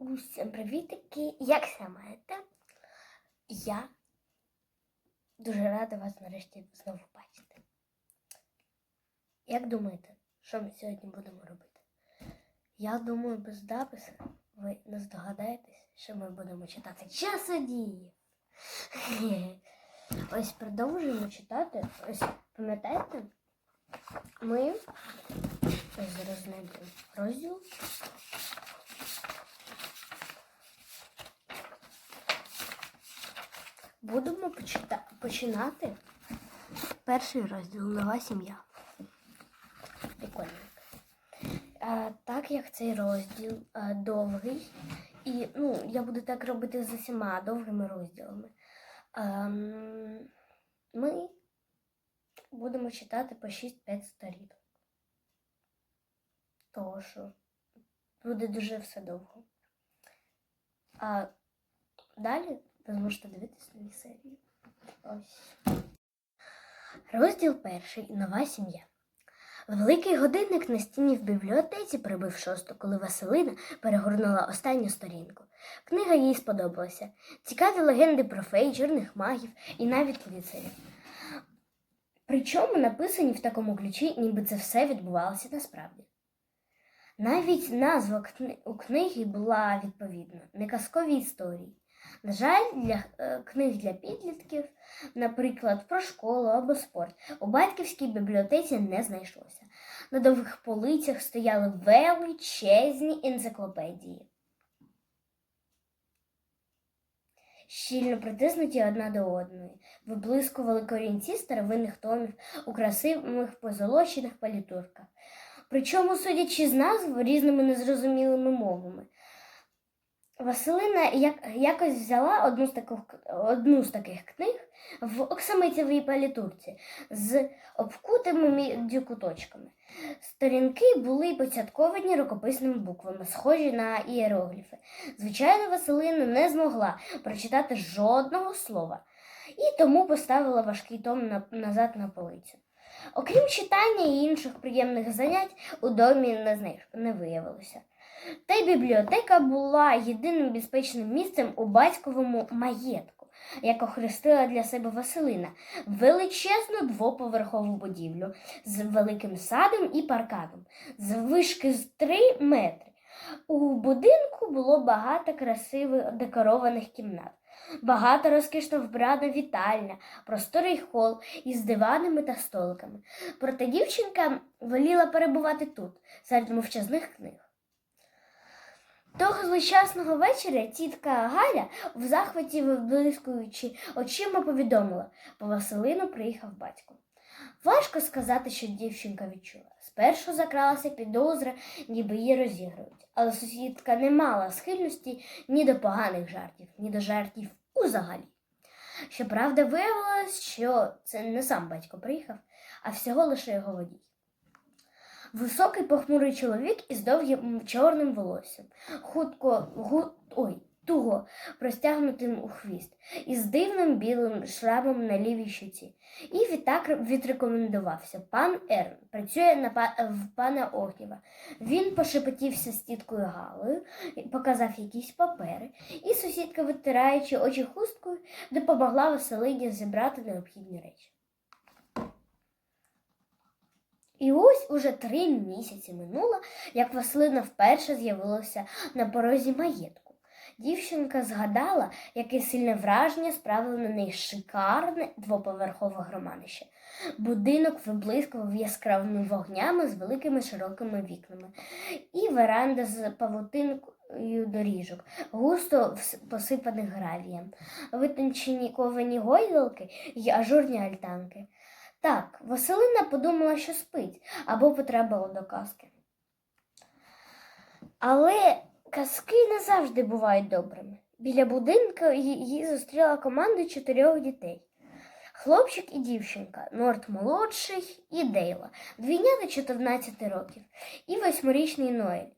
Усім привітики! Як все маєте? Я дуже рада вас нарешті знову бачити. Як думаєте, що ми сьогодні будемо робити? Я думаю, без запису ви не здогадаєтесь, що ми будемо читати часодії. Ось продовжуємо читати. Ось пам'ятаєте? Ми зараз знайдемо розділ. Будемо починати перший розділ Нова сім'я. Прикольно. А, так як цей розділ а, довгий, і ну, я буду так робити з усіма довгими розділами. А, ми будемо читати по 6-5 сторінок. Що буде дуже все довго. А далі ви зможете дивитися нові серії. Ось. Розділ перший. Нова сім'я. Великий годинник на стіні в бібліотеці прибив шосту, коли Василина перегорнула останню сторінку. Книга їй сподобалася. Цікаві легенди про фей, чорних магів і навіть лицарів. Причому написані в такому ключі, ніби це все відбувалося насправді. Навіть назва у книги була відповідна не казкові історії. На жаль, для е, книг для підлітків, наприклад, про школу або спорт, у батьківській бібліотеці не знайшлося. На довгих полицях стояли величезні енциклопедії. Щільно притиснуті одна до одної, виблискували корінці старовинних томів у красивих позолочених палітурках. Причому, судячи з назв, різними незрозумілими мовами. Василина як, якось взяла одну з, таких, одну з таких книг в оксамитовій палітурці з обкутими міддю куточками. Сторінки були поцятковані рукописними буквами, схожі на ієрогліфи. Звичайно, Василина не змогла прочитати жодного слова і тому поставила важкий том на, назад на полицю. Окрім читання і інших приємних занять, у домі не, не виявилося. Та й бібліотека була єдиним безпечним місцем у батьковому маєтку, як охрестила для себе Василина, величезну двоповерхову будівлю з великим садом і парканом, з вишки з 3 метри. У будинку було багато красивих декорованих кімнат, багато розкішно вбрана вітальня, просторий хол із диванами та столиками. Проте дівчинка воліла перебувати тут, серед мовчазних книг. Того злощасного вечора тітка Галя в захваті виблискуючи очима повідомила, по Василину приїхав батько. Важко сказати, що дівчинка відчула. Спершу закралася підозра, ніби її розігрують, але сусідка не мала схильності ні до поганих жартів, ні до жартів узагалі. Щоправда, виявилось, що це не сам батько приїхав, а всього лише його водій. Високий похмурий чоловік із довгим чорним волоссям, хутко гу, ой, туго простягнутим у хвіст, із дивним білим шрамом на лівій щоці. І відтак відрекомендувався. Пан Ерн працює на па- в пана Огнєва. Він пошепотівся з тіткою Галою, показав якісь папери, і сусідка, витираючи очі хусткою, допомогла Василині зібрати необхідні речі. І ось уже три місяці минуло, як Василина вперше з'явилася на порозі маєтку. Дівчинка згадала, яке сильне враження справило на неї шикарне двоповерхове громадище. Будинок виблискував яскравими вогнями з великими широкими вікнами, і веранда з павутинкою доріжок, густо посипаних гравієм, витончені ковані гойдалки й ажурні альтанки. Так, Василина подумала, що спить або потрапила до казки. Але казки не завжди бувають добрими. Біля будинку її зустріла команда чотирьох дітей. Хлопчик і дівчинка, Норт молодший і Дейла, двійнята 14 років, і восьмирічний Ноель.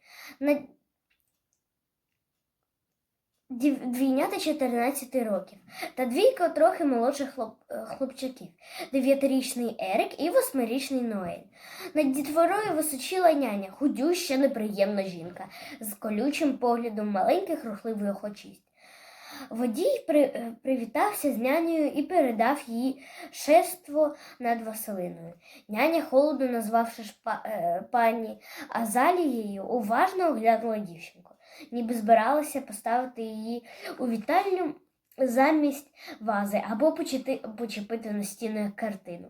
Двійнята 14 років та двійко трохи молодших хлоп, хлопчаків, дев'ятирічний Ерик і восьмирічний Ноель. Над дітворою височила няня, худюща, неприємна жінка, з колючим поглядом маленьких рухливих очисть. Водій при, е, привітався з нянею і передав їй шество над Василиною. Няня, холодно назвавши ж па- е, пані Азалією, уважно оглянула дівчинку, ніби збиралася поставити її у вітальню замість вази або почити, почепити на стіну картину.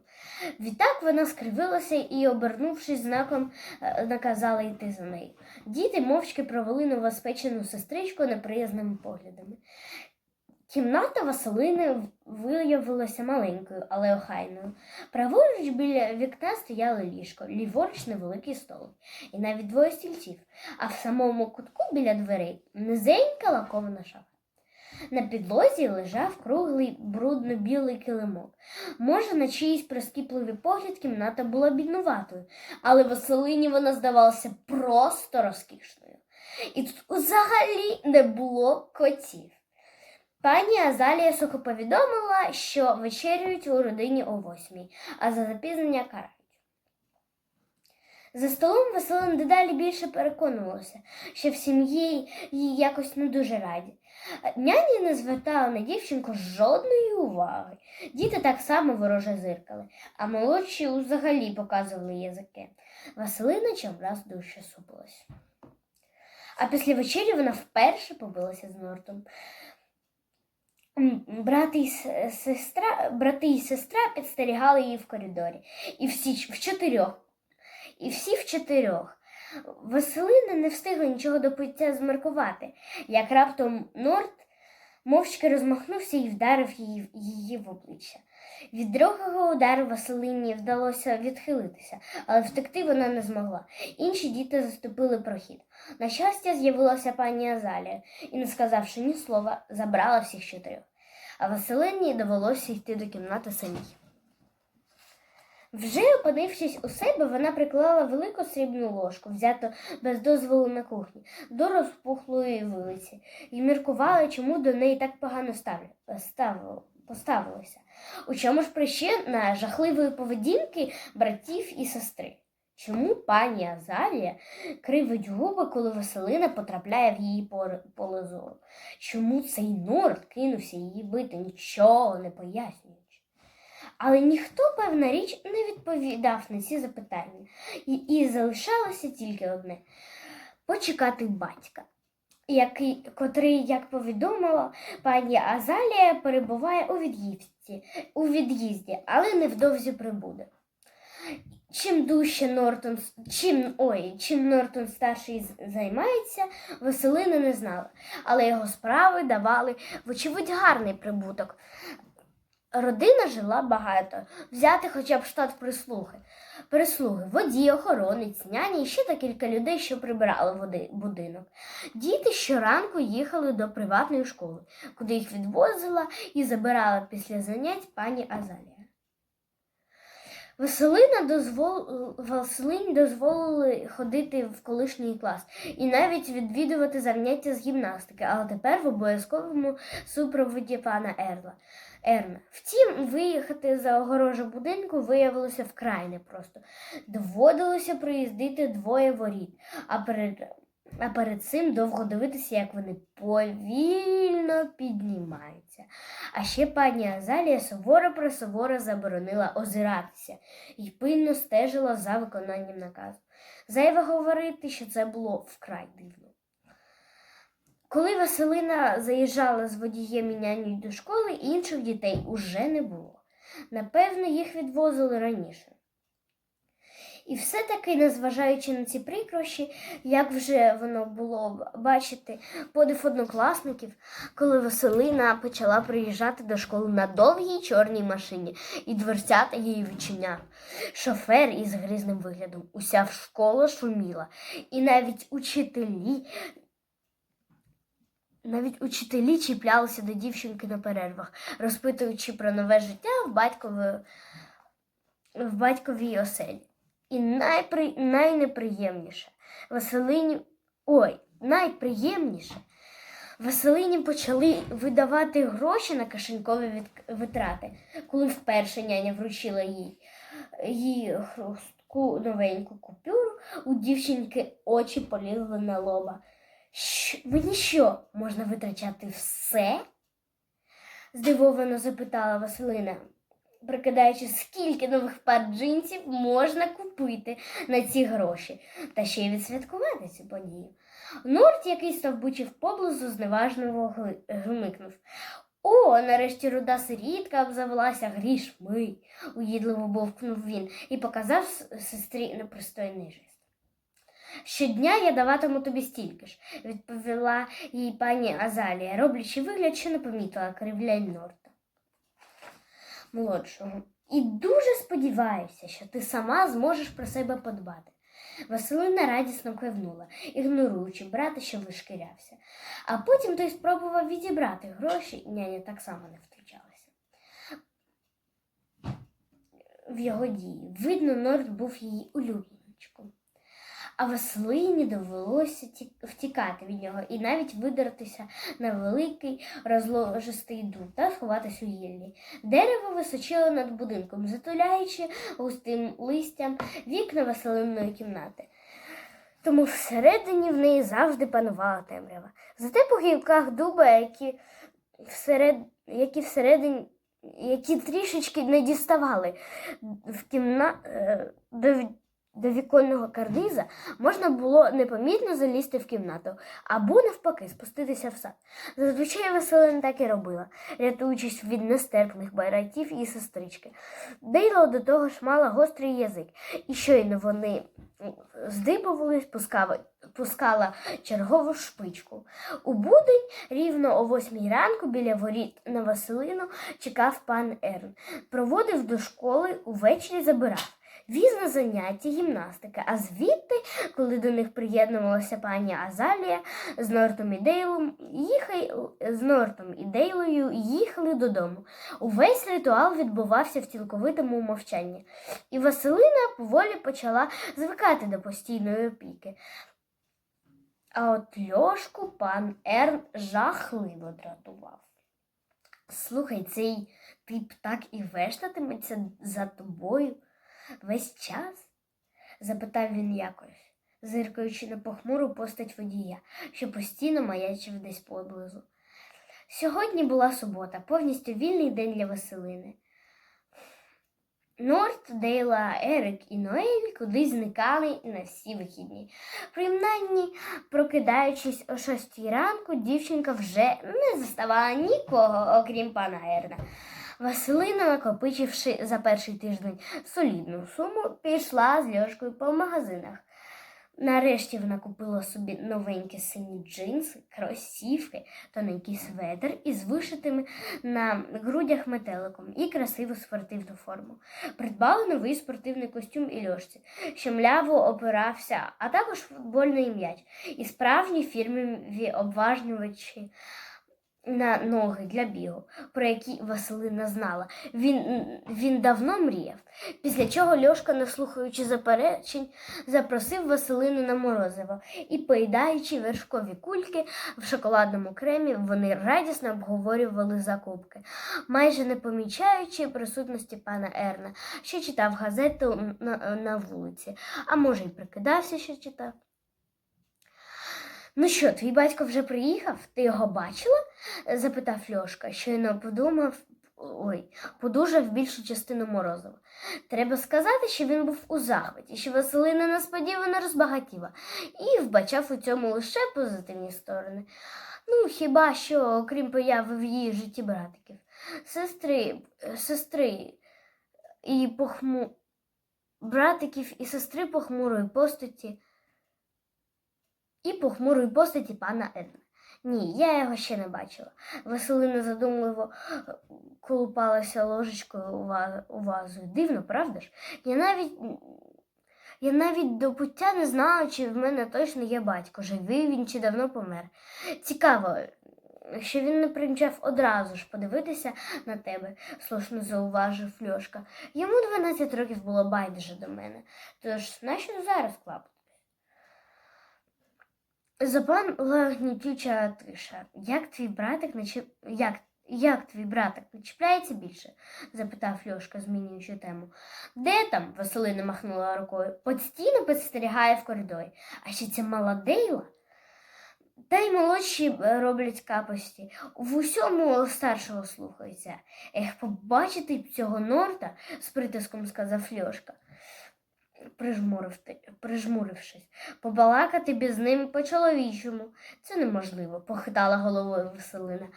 Відтак вона скривилася і, обернувшись знаком, е, наказала йти за нею. Діти мовчки провели новоспечену сестричку неприязними поглядами. Кімната Василини виявилася маленькою, але охайною. Праворуч біля вікна стояло ліжко, ліворуч невеликий столик і навіть двоє стільців, а в самому кутку біля дверей низенька лакована шафа. На підлозі лежав круглий брудно-білий килимок. Може, на чиїсь прискіпливий погляд кімната була біднуватою, але Василині вона здавалася просто розкішною. І тут взагалі не було котів. Пані Азалія сухо повідомила, що вечерюють у родині о восьмій, а за запізнення карають. За столом Василина дедалі більше переконувалася, що в сім'ї їй якось не дуже раді. Няні не звертала на дівчинку жодної уваги. Діти так само вороже зиркали, а молодші взагалі показували язики. Василина чимраз дужче супилась. А після вечері вона вперше побилася з Нортом. М, Брати і сестра, брати і сестра підстерігали її в коридорі. І всі в чотирьох. І всі в чотирьох. Василина не встигла нічого до пиття змаркувати, як раптом Норт мовчки розмахнувся і вдарив її, її в обличчя. Від другого удару Василині вдалося відхилитися, але втекти вона не змогла. Інші діти заступили прохід. На щастя, з'явилася пані Азалія і, не сказавши ні слова, забрала всіх чотирьох. А Василині довелося йти до кімнати самій. Вже опинившись у себе, вона приклала велику срібну ложку, взяту без дозволу на кухні, до розпухлої вилиці, і міркувала, чому до неї так погано ставлю, ставило, поставилося. У чому ж причина жахливої поведінки братів і сестри? Чому пані Азалія кривить губи, коли Василина потрапляє в її поле зору? Чому цей норд кинувся її бити, нічого не пояснюючи? Але ніхто, певна річ, не відповідав на ці запитання, і, і залишалося тільки одне почекати батька, який, котрий, як повідомила пані Азалія, перебуває у від'їзді, у від'їзді, але невдовзі прибуде. Чим дужче Нортон, чим, ой, чим Нортон старший займається, Василина не знала, але його справи давали, вочевидь, гарний прибуток. Родина жила багато, взяти хоча б штат прислуги. Прислуги, водій, охоронець, няні і ще та кілька людей, що прибирали будинок. Діти щоранку їхали до приватної школи, куди їх відвозила і забирала після занять пані Азалія. Василина дозвол... Василині дозволили ходити в колишній клас і навіть відвідувати заняття з гімнастики, але тепер в обов'язковому супроводі пана Ерла. Ерна. Втім, виїхати за огорожу будинку виявилося вкрай непросто. Доводилося проїздити двоє воріт, а перед, а перед цим довго дивитися, як вони повільно піднімаються. А ще пані Азалія суворо присуворо заборонила озиратися і пильно стежила за виконанням наказу. Зайве говорити, що це було вкрай дивно. Коли Василина заїжджала з водієм і нянею до школи, інших дітей уже не було. Напевно, їх відвозили раніше. І все-таки, незважаючи на ці прикрощі, як вже воно було бачити подив однокласників, коли Василина почала приїжджати до школи на довгій чорній машині, і дверцята її відчиняв. Шофер із грізним виглядом. Уся школа шуміла, і навіть учителі навіть учителі чіплялися до дівчинки на перервах, розпитуючи про нове життя в батькові, в батьковій оселі. І найпри, найнеприємніше Василині. Ой, найприємніше Василині почали видавати гроші на кишенькові витрати, коли вперше няня вручила їй, їй хрустку новеньку купюру, у дівчинки очі полізли на лоба. Мені що, можна витрачати все? здивовано запитала Василина, прикидаючи, скільки нових пар джинсів можна купити на ці гроші, та ще й відсвяткувати цю подію. Норт, який стовбучив поблизу, зневажливо гмикнув. О, нарешті руда сирітка обзавелася грішми, уїдливо бовкнув він і показав сестрі непристойний жест. Щодня я даватиму тобі стільки ж, відповіла їй пані Азалія, роблячи вигляд, що не помітила кривлянь Норта молодшого. І дуже сподіваюся, що ти сама зможеш про себе подбати. Василина радісно кивнула, ігноруючи брата, що вишкірявся. А потім той спробував відібрати гроші, няня так само не втручалася. В його дії. Видно, Норд був її улюбленичком. А Василині довелося втікати від нього і навіть видертися на великий розложистий дуб та сховатись у гіллі. Дерево височило над будинком, затуляючи густим листям вікна Василиної кімнати. Тому всередині в неї завжди панувала темрява. Зате по гілках дуба, які, всеред... які всередині, які трішечки не діставали в кімна... е, до... до віконного карниза, можна було непомітно залізти в кімнату або навпаки спуститися в сад. Зазвичай Василина так і робила, рятуючись від нестерпних байратів і сестрички. Дейла до того ж мала гострий язик, і щойно вони здибувались, пускала, пускала чергову шпичку. У будень рівно о восьмій ранку біля воріт на Василину чекав пан Ерн. Проводив до школи, увечері забирав. Віз на заняття гімнастики, а звідти, коли до них приєднувалася пані Азалія з Нортом і Дейлом, їхай, з Нортом і Дейлою їхали додому. Увесь ритуал відбувався в цілковитому мовчанні, і Василина поволі почала звикати до постійної опіки. А от Льошку пан Ерн жахливо дратував. Слухай, цей тип так і вештатиметься за тобою весь час? запитав він якось, зиркаючи на похмуру постать водія, що постійно маячив десь поблизу. Сьогодні була субота, повністю вільний день для Василини. Норт, Дейла, Ерик і Ноель кудись зникали на всі вихідні. Принаймні, прокидаючись о шостій ранку, дівчинка вже не заставала нікого, окрім пана Ерна. Василина, накопичивши за перший тиждень солідну суму, пішла з Льошкою по магазинах. Нарешті вона купила собі новенькі сині джинси, кросівки, тоненький светр із вишитими на грудях метеликом і красиву спортивну форму. Придбала новий спортивний костюм і льошці, що мляво опирався, а також футбольний м'яч і справжні фірмові обважнювачі на ноги для бігу, про які Василина знала. Він, він давно мріяв. Після чого Льошка, не слухаючи заперечень, запросив Василину на морозиво і, поїдаючи вершкові кульки в шоколадному кремі, вони радісно обговорювали закупки, майже не помічаючи присутності пана Ерна, що читав газету на, на вулиці, а може й прикидався, що читав. Ну що, твій батько вже приїхав? Ти його бачила? запитав Льошка, щойно подумав. Ой, подужав більшу частину морозива. Треба сказати, що він був у захваті, що Василина несподівано розбагатіла і вбачав у цьому лише позитивні сторони. Ну, хіба що, окрім появи в її житті братиків, сестри, сестри і похму... братиків і сестри похмурої постаті і похмурої постаті пана Една. Ні, я його ще не бачила. Василина задумливо е, колупалася ложечкою у вазу. Дивно, правда ж? Я навіть, я навіть до пуття не знала, чи в мене точно є батько, живий він чи давно помер. Цікаво, що він не примчав одразу ж подивитися на тебе, слушно зауважив Льошка. Йому 12 років було байдуже до мене. Тож нащо зараз клапати? Запала гнітюча тиша. Як твій братик наче... як... Як твій братик не чіпляється більше? запитав Льошка, змінюючи тему. Де там? Василина махнула рукою. Постійно підстерігає в коридорі. А ще ця мала Дейла. Та й молодші е, роблять капості. В усьому старшого слухаються. Ех, побачити б цього норта, з притиском сказав Льошка, прижмурившись. Побалакати б з ним по-чоловічому. Це неможливо, похитала головою Василина.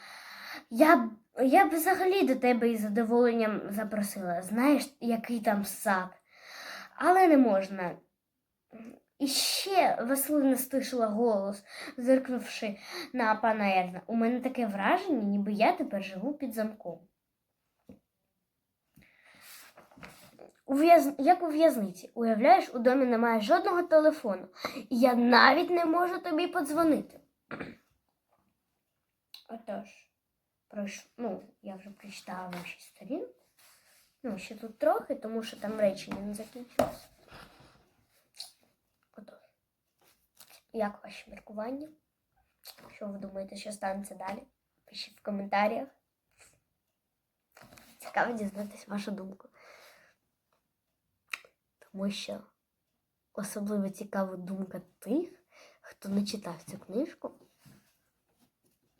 Я б, я б взагалі до тебе із задоволенням запросила. Знаєш, який там сад. Але не можна. І ще Василина стишила голос, зиркнувши на пана Ерна. У мене таке враження, ніби я тепер живу під замком. В'яз... Як у в'язниці, уявляєш, у домі немає жодного телефону, і я навіть не можу тобі подзвонити. Отож, пройш... ну, я вже прочитала ваші сторін. Ну, ще тут трохи, тому що там речення не закінчилось. Отож. Як ваші міркування? Що ви думаєте, що станеться далі? Пишіть в коментарях. Цікаво дізнатися вашу думку. Тому що особливо цікава думка тих, хто не читав цю книжку.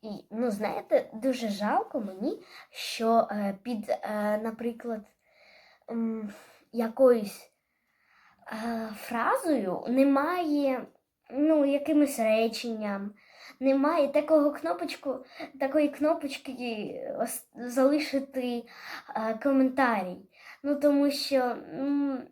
І, ну, знаєте, дуже жалко мені, що е, під, е, наприклад, м, якоюсь е, фразою немає ну, якимось реченням, немає такого кнопочку, такої кнопочки залишити е, коментарій. Ну, тому що м,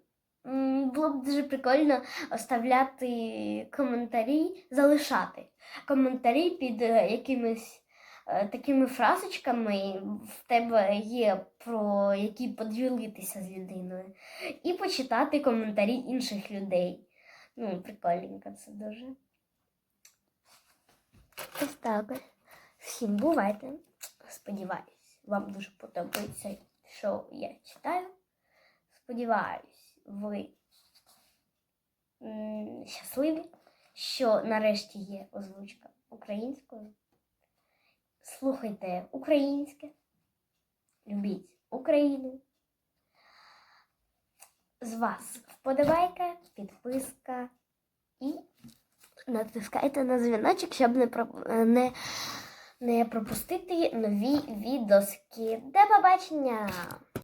було б дуже прикольно оставляти коментарі, залишати коментарі під е, якимись е, такими фразочками в тебе є про які поділитися з людиною, і почитати коментарі інших людей. Ну, прикольненько це дуже. Ось так. Всім бувайте. Сподіваюсь, вам дуже подобається, що я читаю. Сподіваюсь, ви щасливі, що нарешті є озвучка українською. Слухайте українське, любіть Україну. З вас вподобайка, підписка і натискайте на дзвіночок, щоб не, не, не пропустити нові відоски. До побачення!